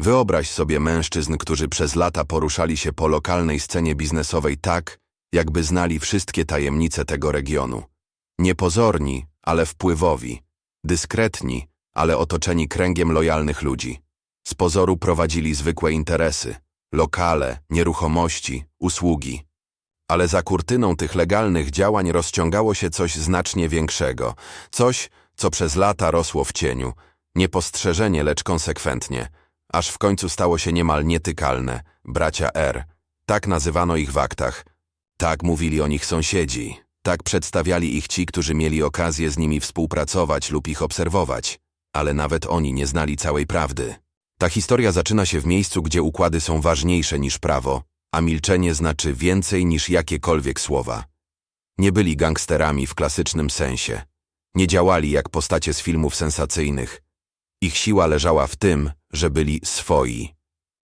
Wyobraź sobie mężczyzn, którzy przez lata poruszali się po lokalnej scenie biznesowej tak, jakby znali wszystkie tajemnice tego regionu. Niepozorni, ale wpływowi. Dyskretni, ale otoczeni kręgiem lojalnych ludzi. Z pozoru prowadzili zwykłe interesy. Lokale, nieruchomości, usługi. Ale za kurtyną tych legalnych działań rozciągało się coś znacznie większego. Coś, co przez lata rosło w cieniu. Niepostrzeżenie, lecz konsekwentnie. Aż w końcu stało się niemal nietykalne. Bracia R. Tak nazywano ich w aktach. Tak mówili o nich sąsiedzi. Tak przedstawiali ich ci, którzy mieli okazję z nimi współpracować lub ich obserwować. Ale nawet oni nie znali całej prawdy. Ta historia zaczyna się w miejscu, gdzie układy są ważniejsze niż prawo, a milczenie znaczy więcej niż jakiekolwiek słowa. Nie byli gangsterami w klasycznym sensie. Nie działali jak postacie z filmów sensacyjnych. Ich siła leżała w tym, że byli swoi.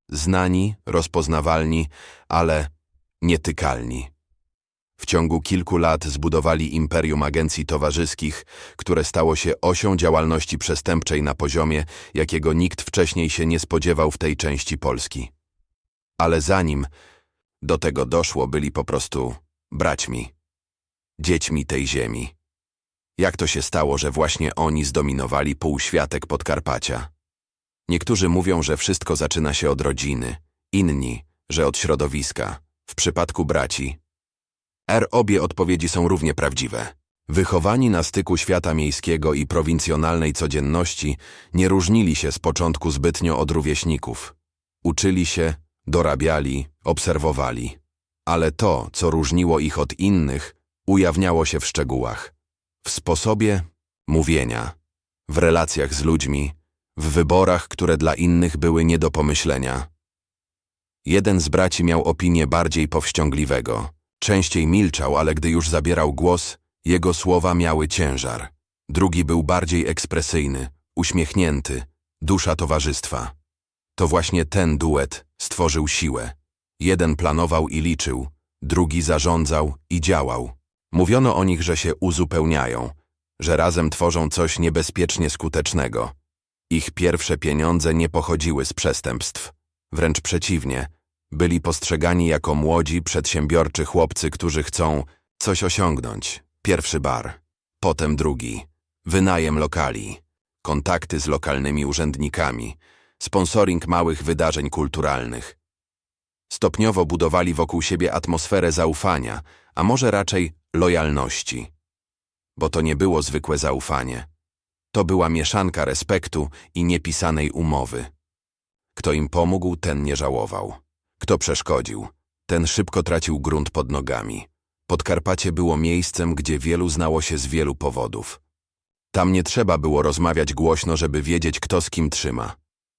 Znani, rozpoznawalni, ale nietykalni. W ciągu kilku lat zbudowali imperium agencji towarzyskich, które stało się osią działalności przestępczej na poziomie, jakiego nikt wcześniej się nie spodziewał w tej części Polski. Ale zanim do tego doszło, byli po prostu braćmi, dziećmi tej ziemi. Jak to się stało, że właśnie oni zdominowali półświatek Podkarpacia? Niektórzy mówią, że wszystko zaczyna się od rodziny, inni, że od środowiska. W przypadku braci R obie odpowiedzi są równie prawdziwe. Wychowani na styku świata miejskiego i prowincjonalnej codzienności, nie różnili się z początku zbytnio od rówieśników. Uczyli się, dorabiali, obserwowali. Ale to, co różniło ich od innych, ujawniało się w szczegółach. W sposobie mówienia, w relacjach z ludźmi, w wyborach, które dla innych były nie do pomyślenia. Jeden z braci miał opinię bardziej powściągliwego. Częściej milczał, ale gdy już zabierał głos, jego słowa miały ciężar. Drugi był bardziej ekspresyjny, uśmiechnięty, dusza towarzystwa. To właśnie ten duet stworzył siłę. Jeden planował i liczył, drugi zarządzał i działał. Mówiono o nich, że się uzupełniają, że razem tworzą coś niebezpiecznie skutecznego. Ich pierwsze pieniądze nie pochodziły z przestępstw. Wręcz przeciwnie, byli postrzegani jako młodzi, przedsiębiorczy chłopcy, którzy chcą coś osiągnąć. Pierwszy bar, potem drugi, wynajem lokali, kontakty z lokalnymi urzędnikami, sponsoring małych wydarzeń kulturalnych. Stopniowo budowali wokół siebie atmosferę zaufania, a może raczej lojalności. Bo to nie było zwykłe zaufanie. To była mieszanka respektu i niepisanej umowy. Kto im pomógł, ten nie żałował. Kto przeszkodził, ten szybko tracił grunt pod nogami. Podkarpacie było miejscem, gdzie wielu znało się z wielu powodów. Tam nie trzeba było rozmawiać głośno, żeby wiedzieć, kto z kim trzyma.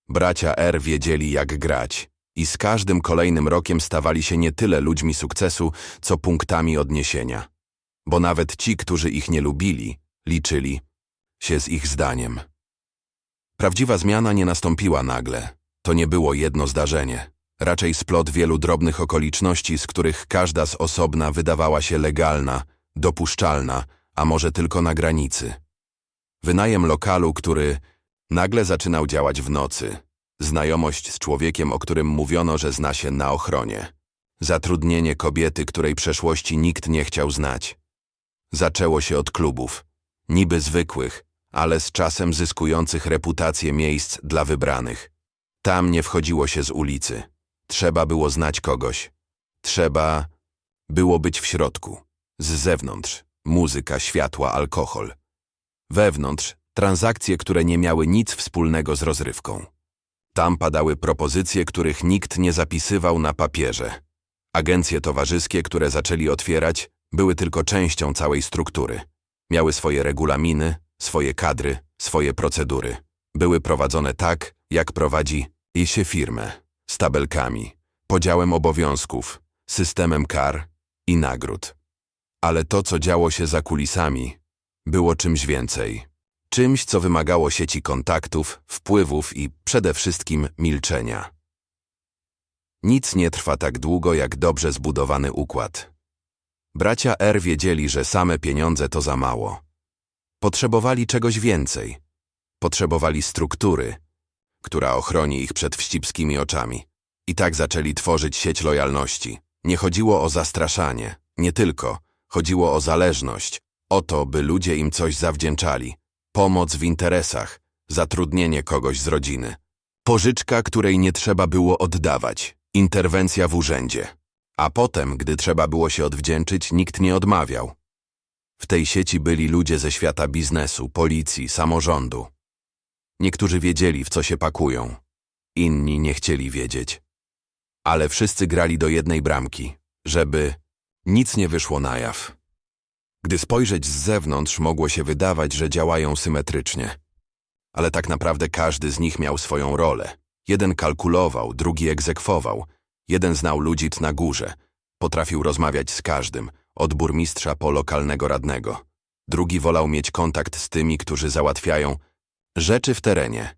Bracia R wiedzieli, jak grać i z każdym kolejnym rokiem stawali się nie tyle ludźmi sukcesu, co punktami odniesienia. Bo nawet ci, którzy ich nie lubili, liczyli się z ich zdaniem. Prawdziwa zmiana nie nastąpiła nagle. To nie było jedno zdarzenie raczej splot wielu drobnych okoliczności, z których każda z osobna wydawała się legalna, dopuszczalna, a może tylko na granicy. Wynajem lokalu, który nagle zaczynał działać w nocy. Znajomość z człowiekiem, o którym mówiono, że zna się na ochronie. Zatrudnienie kobiety, której przeszłości nikt nie chciał znać. Zaczęło się od klubów. Niby zwykłych, ale z czasem zyskujących reputację miejsc dla wybranych. Tam nie wchodziło się z ulicy. Trzeba było znać kogoś. Trzeba było być w środku. Z zewnątrz muzyka, światła, alkohol. Wewnątrz transakcje, które nie miały nic wspólnego z rozrywką. Tam padały propozycje, których nikt nie zapisywał na papierze. Agencje towarzyskie, które zaczęli otwierać, były tylko częścią całej struktury. Miały swoje regulaminy, swoje kadry, swoje procedury. Były prowadzone tak, jak prowadzi się firmę z tabelkami, podziałem obowiązków, systemem kar i nagród. Ale to, co działo się za kulisami, było czymś więcej. Czymś, co wymagało sieci kontaktów, wpływów i przede wszystkim milczenia. Nic nie trwa tak długo, jak dobrze zbudowany układ. Bracia R wiedzieli, że same pieniądze to za mało. Potrzebowali czegoś więcej. Potrzebowali struktury, która ochroni ich przed wścibskimi oczami. I tak zaczęli tworzyć sieć lojalności. Nie chodziło o zastraszanie, nie tylko. Chodziło o zależność, o to, by ludzie im coś zawdzięczali. Pomoc w interesach, zatrudnienie kogoś z rodziny. Pożyczka, której nie trzeba było oddawać. Interwencja w urzędzie. A potem, gdy trzeba było się odwdzięczyć, nikt nie odmawiał. W tej sieci byli ludzie ze świata biznesu, policji, samorządu. Niektórzy wiedzieli, w co się pakują. Inni nie chcieli wiedzieć. Ale wszyscy grali do jednej bramki, żeby nic nie wyszło na jaw. Gdy spojrzeć z zewnątrz, mogło się wydawać, że działają symetrycznie. Ale tak naprawdę każdy z nich miał swoją rolę. Jeden kalkulował, drugi egzekwował. Jeden znał ludzi na górze. Potrafił rozmawiać z każdym, od burmistrza po lokalnego radnego. Drugi wolał mieć kontakt z tymi, którzy załatwiają rzeczy w terenie.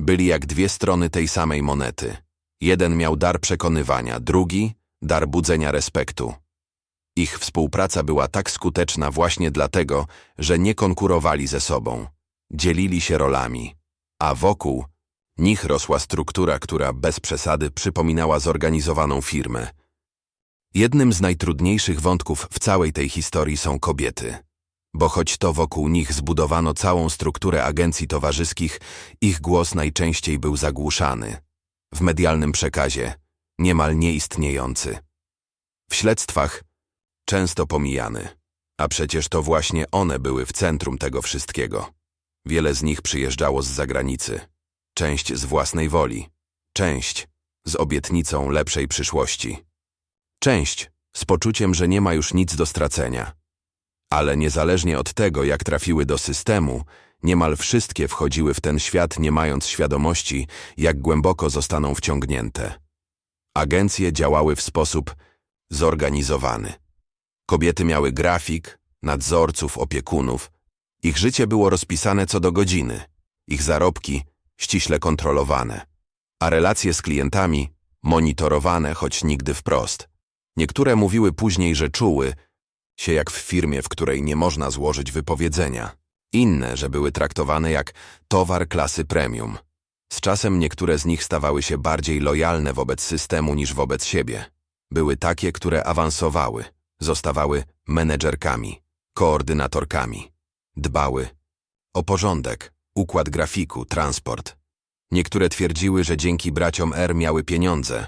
Byli jak dwie strony tej samej monety. Jeden miał dar przekonywania, drugi dar budzenia respektu. Ich współpraca była tak skuteczna właśnie dlatego, że nie konkurowali ze sobą. Dzielili się rolami, a wokół nich rosła struktura, która bez przesady przypominała zorganizowaną firmę. Jednym z najtrudniejszych wątków w całej tej historii są kobiety. Bo choć to wokół nich zbudowano całą strukturę agencji towarzyskich, ich głos najczęściej był zagłuszany. W medialnym przekazie niemal nieistniejący. W śledztwach często pomijany. A przecież to właśnie one były w centrum tego wszystkiego. Wiele z nich przyjeżdżało z zagranicy. Część z własnej woli. Część z obietnicą lepszej przyszłości. Część z poczuciem, że nie ma już nic do stracenia. Ale niezależnie od tego, jak trafiły do systemu, niemal wszystkie wchodziły w ten świat, nie mając świadomości, jak głęboko zostaną wciągnięte. Agencje działały w sposób zorganizowany. Kobiety miały grafik, nadzorców, opiekunów. Ich życie było rozpisane co do godziny, ich zarobki ściśle kontrolowane, a relacje z klientami monitorowane, choć nigdy wprost. Niektóre mówiły później, że czuły się jak w firmie, w której nie można złożyć wypowiedzenia. Inne, że były traktowane jak towar klasy premium. Z czasem niektóre z nich stawały się bardziej lojalne wobec systemu niż wobec siebie. Były takie, które awansowały, zostawały menedżerkami, koordynatorkami. Dbały o porządek, układ grafiku, transport. Niektóre twierdziły, że dzięki braciom R miały pieniądze,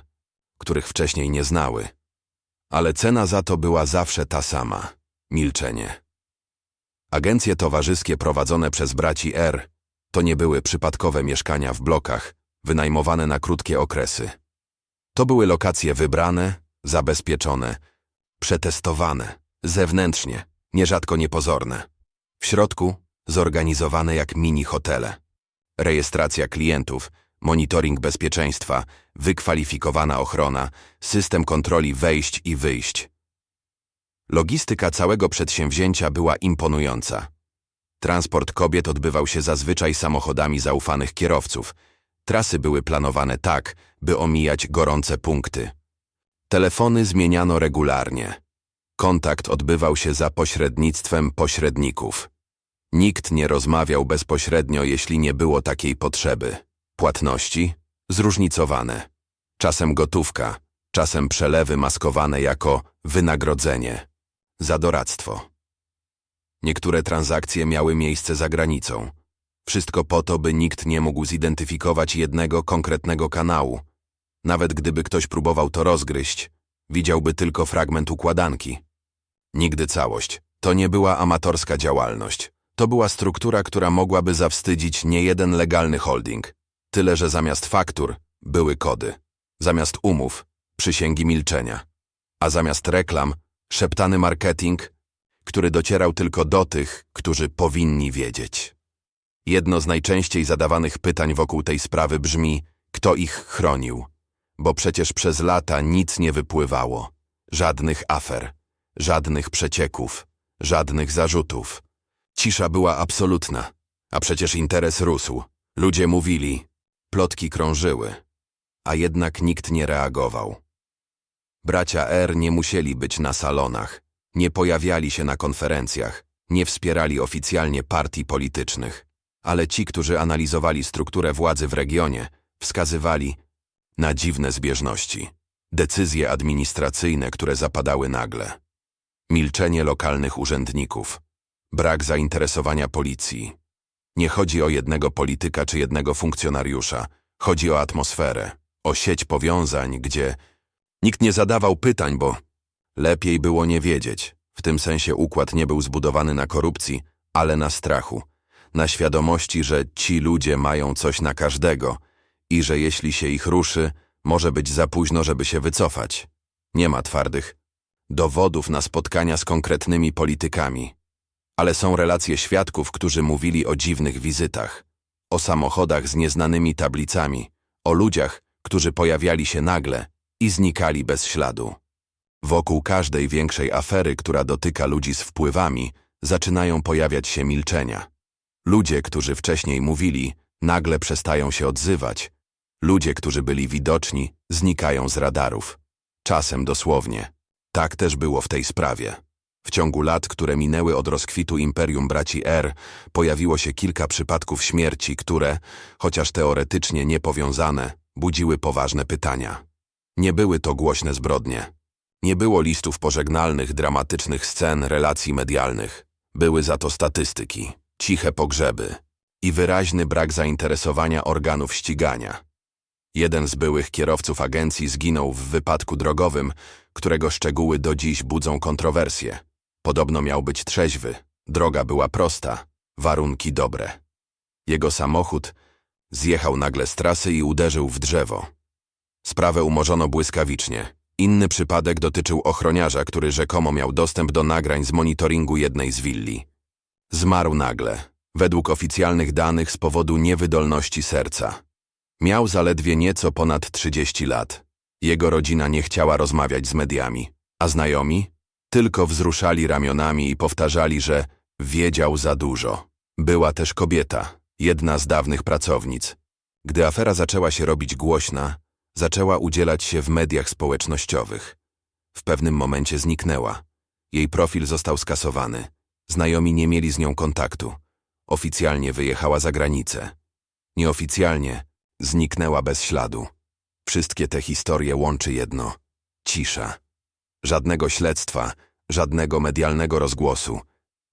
których wcześniej nie znały. Ale cena za to była zawsze ta sama – milczenie. Agencje towarzyskie prowadzone przez braci R to nie były przypadkowe mieszkania w blokach, wynajmowane na krótkie okresy. To były lokacje wybrane, zabezpieczone, przetestowane, zewnętrznie, nierzadko niepozorne. W środku zorganizowane jak mini hotele. Rejestracja klientów, monitoring bezpieczeństwa, wykwalifikowana ochrona, system kontroli wejść i wyjść. Logistyka całego przedsięwzięcia była imponująca. Transport kobiet odbywał się zazwyczaj samochodami zaufanych kierowców. Trasy były planowane tak, by omijać gorące punkty. Telefony zmieniano regularnie. Kontakt odbywał się za pośrednictwem pośredników. Nikt nie rozmawiał bezpośrednio, jeśli nie było takiej potrzeby. Płatności zróżnicowane. Czasem gotówka, czasem przelewy maskowane jako wynagrodzenie za doradztwo. Niektóre transakcje miały miejsce za granicą. Wszystko po to, by nikt nie mógł zidentyfikować jednego konkretnego kanału. Nawet gdyby ktoś próbował to rozgryźć, widziałby tylko fragment układanki. Nigdy całość. To nie była amatorska działalność. To była struktura, która mogłaby zawstydzić niejeden legalny holding. Tyle, że zamiast faktur były kody. Zamiast umów przysięgi milczenia. A zamiast reklam szeptany marketing, który docierał tylko do tych, którzy powinni wiedzieć. Jedno z najczęściej zadawanych pytań wokół tej sprawy brzmi, kto ich chronił, bo przecież przez lata nic nie wypływało. Żadnych afer, żadnych przecieków, żadnych zarzutów. Cisza była absolutna, a przecież interes rósł. Ludzie mówili, plotki krążyły, a jednak nikt nie reagował. Bracia R nie musieli być na salonach, nie pojawiali się na konferencjach, nie wspierali oficjalnie partii politycznych. ale ci, którzy analizowali strukturę władzy w regionie, wskazywali na dziwne zbieżności. Decyzje administracyjne, które zapadały nagle. Milczenie lokalnych urzędników. Brak zainteresowania policji. Nie chodzi o jednego polityka czy jednego funkcjonariusza. Chodzi o atmosferę, o sieć powiązań, gdzie nikt nie zadawał pytań, bo lepiej było nie wiedzieć. W tym sensie układ nie był zbudowany na korupcji, ale na strachu. Na świadomości, że ci ludzie mają coś na każdego i że jeśli się ich ruszy, może być za późno, żeby się wycofać. Nie ma twardych dowodów na spotkania z konkretnymi politykami. Ale są relacje świadków, którzy mówili o dziwnych wizytach, o samochodach z nieznanymi tablicami, o ludziach, którzy pojawiali się nagle i znikali bez śladu. Wokół każdej większej afery, która dotyka ludzi z wpływami, zaczynają pojawiać się milczenia. Ludzie, którzy wcześniej mówili, nagle przestają się odzywać. Ludzie, którzy byli widoczni, znikają z radarów. Czasem dosłownie. Tak też było w tej sprawie. W ciągu lat, które minęły od rozkwitu Imperium Braci R, pojawiło się kilka przypadków śmierci, które, chociaż teoretycznie niepowiązane, budziły poważne pytania. Nie były to głośne zbrodnie. Nie było listów pożegnalnych, dramatycznych scen, relacji medialnych. Były za to statystyki, ciche pogrzeby i wyraźny brak zainteresowania organów ścigania. Jeden z byłych kierowców agencji zginął w wypadku drogowym, którego szczegóły do dziś budzą kontrowersje. Podobno miał być trzeźwy, droga była prosta, warunki dobre. Jego samochód zjechał nagle z trasy i uderzył w drzewo. Sprawę umorzono błyskawicznie. Inny przypadek dotyczył ochroniarza, który rzekomo miał dostęp do nagrań z monitoringu jednej z willi. Zmarł nagle, według oficjalnych danych z powodu niewydolności serca. Miał zaledwie nieco ponad 30 lat. Jego rodzina nie chciała rozmawiać z mediami, a znajomi tylko wzruszali ramionami i powtarzali, że wiedział za dużo. Była też kobieta, jedna z dawnych pracownic. Gdy afera zaczęła się robić głośna, zaczęła udzielać się w mediach społecznościowych. W pewnym momencie zniknęła. Jej profil został skasowany. Znajomi nie mieli z nią kontaktu. Oficjalnie wyjechała za granicę. Nieoficjalnie zniknęła bez śladu. Wszystkie te historie łączy jedno cisza. Żadnego śledztwa, żadnego medialnego rozgłosu.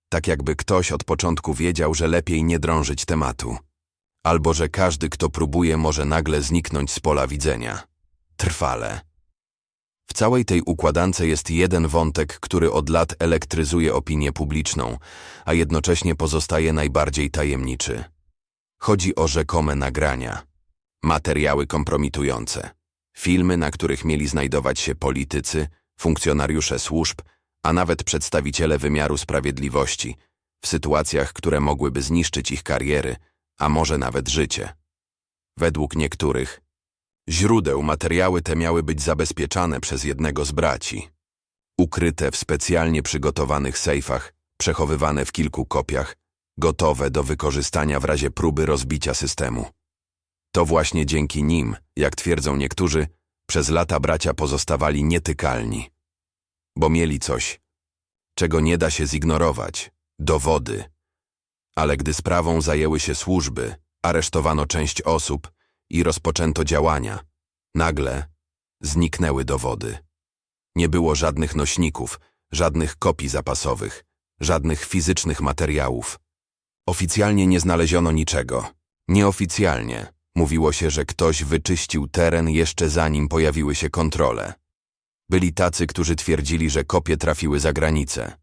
Tak jakby ktoś od początku wiedział, że lepiej nie drążyć tematu. Albo że każdy, kto próbuje, może nagle zniknąć z pola widzenia. Trwale. W całej tej układance jest jeden wątek, który od lat elektryzuje opinię publiczną, a jednocześnie pozostaje najbardziej tajemniczy. Chodzi o rzekome nagrania. Materiały kompromitujące. Filmy, na których mieli znajdować się politycy, funkcjonariusze służb, a nawet przedstawiciele wymiaru sprawiedliwości, w sytuacjach, które mogłyby zniszczyć ich kariery, a może nawet życie. Według niektórych źródeł materiały te miały być zabezpieczane przez jednego z braci. Ukryte w specjalnie przygotowanych sejfach, przechowywane w kilku kopiach, gotowe do wykorzystania w razie próby rozbicia systemu. To właśnie dzięki nim, jak twierdzą niektórzy, przez lata bracia pozostawali nietykalni. Bo mieli coś, czego nie da się zignorować dowody. Ale gdy sprawą zajęły się służby, aresztowano część osób i rozpoczęto działania. Nagle zniknęły dowody. Nie było żadnych nośników, żadnych kopii zapasowych, żadnych fizycznych materiałów. Oficjalnie nie znaleziono niczego. Nieoficjalnie Mówiło się, że ktoś wyczyścił teren jeszcze zanim pojawiły się kontrole. Byli tacy, którzy twierdzili, że kopie trafiły za granicę.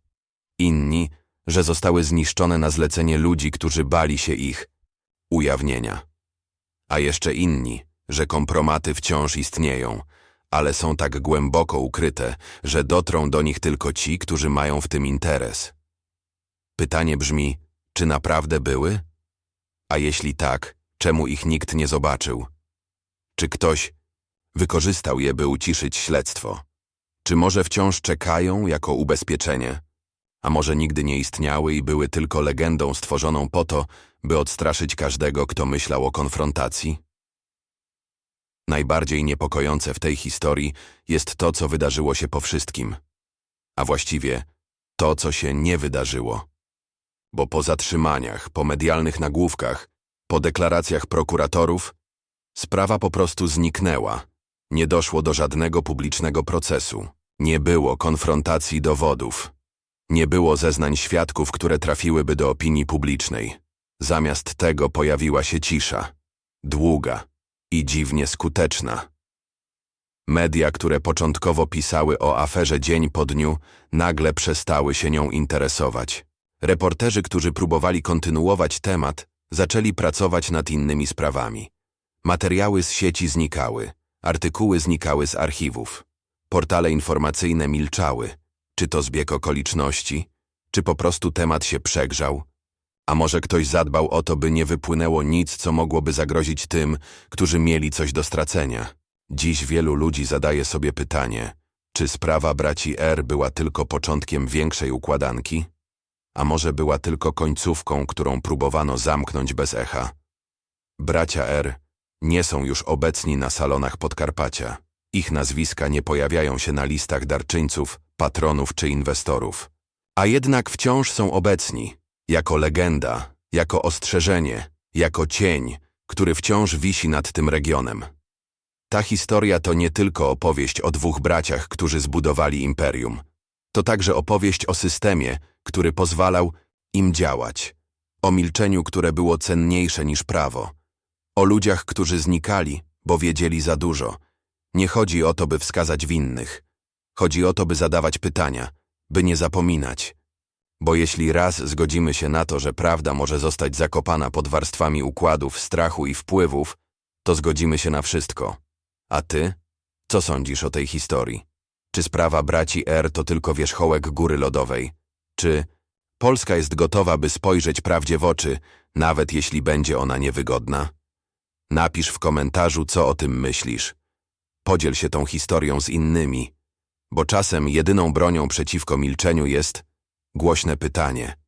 Inni, że zostały zniszczone na zlecenie ludzi, którzy bali się ich ujawnienia. A jeszcze inni, że kompromaty wciąż istnieją, ale są tak głęboko ukryte, że dotrą do nich tylko ci, którzy mają w tym interes. Pytanie brzmi, czy naprawdę były? A jeśli tak, Czemu ich nikt nie zobaczył? Czy ktoś wykorzystał je, by uciszyć śledztwo? Czy może wciąż czekają jako ubezpieczenie? A może nigdy nie istniały i były tylko legendą stworzoną po to, by odstraszyć każdego, kto myślał o konfrontacji? Najbardziej niepokojące w tej historii jest to, co wydarzyło się po wszystkim. A właściwie to, co się nie wydarzyło. bo po zatrzymaniach, po medialnych nagłówkach, po deklaracjach prokuratorów, sprawa po prostu zniknęła. Nie doszło do żadnego publicznego procesu. Nie było konfrontacji dowodów. Nie było zeznań świadków, które trafiłyby do opinii publicznej. Zamiast tego pojawiła się cisza. Długa i dziwnie skuteczna. Media, które początkowo pisały o aferze dzień po dniu, nagle przestały się nią interesować. Reporterzy, którzy próbowali kontynuować temat, zaczęli pracować nad innymi sprawami. Materiały z sieci znikały, artykuły znikały z archiwów. Portale informacyjne milczały. Czy to zbieg okoliczności? Czy po prostu temat się przegrzał? A może ktoś zadbał o to, by nie wypłynęło nic, co mogłoby zagrozić tym, którzy mieli coś do stracenia? Dziś wielu ludzi zadaje sobie pytanie, czy sprawa braci R była tylko początkiem większej układanki? A może była tylko końcówką, którą próbowano zamknąć bez echa? Bracia R nie są już obecni na salonach Podkarpacia. Ich nazwiska nie pojawiają się na listach darczyńców, patronów czy inwestorów. A jednak wciąż są obecni, jako legenda, jako ostrzeżenie, jako cień, który wciąż wisi nad tym regionem. Ta historia to nie tylko opowieść o dwóch braciach, którzy zbudowali imperium. To także opowieść o systemie, który pozwalał im działać. O milczeniu, które było cenniejsze niż prawo. O ludziach, którzy znikali, bo wiedzieli za dużo. Nie chodzi o to, by wskazać winnych. Chodzi o to, by zadawać pytania, by nie zapominać. Bo jeśli raz zgodzimy się na to, że prawda może zostać zakopana pod warstwami układów, strachu i wpływów, to zgodzimy się na wszystko. A ty? Co sądzisz o tej historii? Czy sprawa braci R to tylko wierzchołek góry lodowej? Czy Polska jest gotowa, by spojrzeć prawdzie w oczy, nawet jeśli będzie ona niewygodna? Napisz w komentarzu, co o tym myślisz. Podziel się tą historią z innymi, bo czasem jedyną bronią przeciwko milczeniu jest głośne pytanie.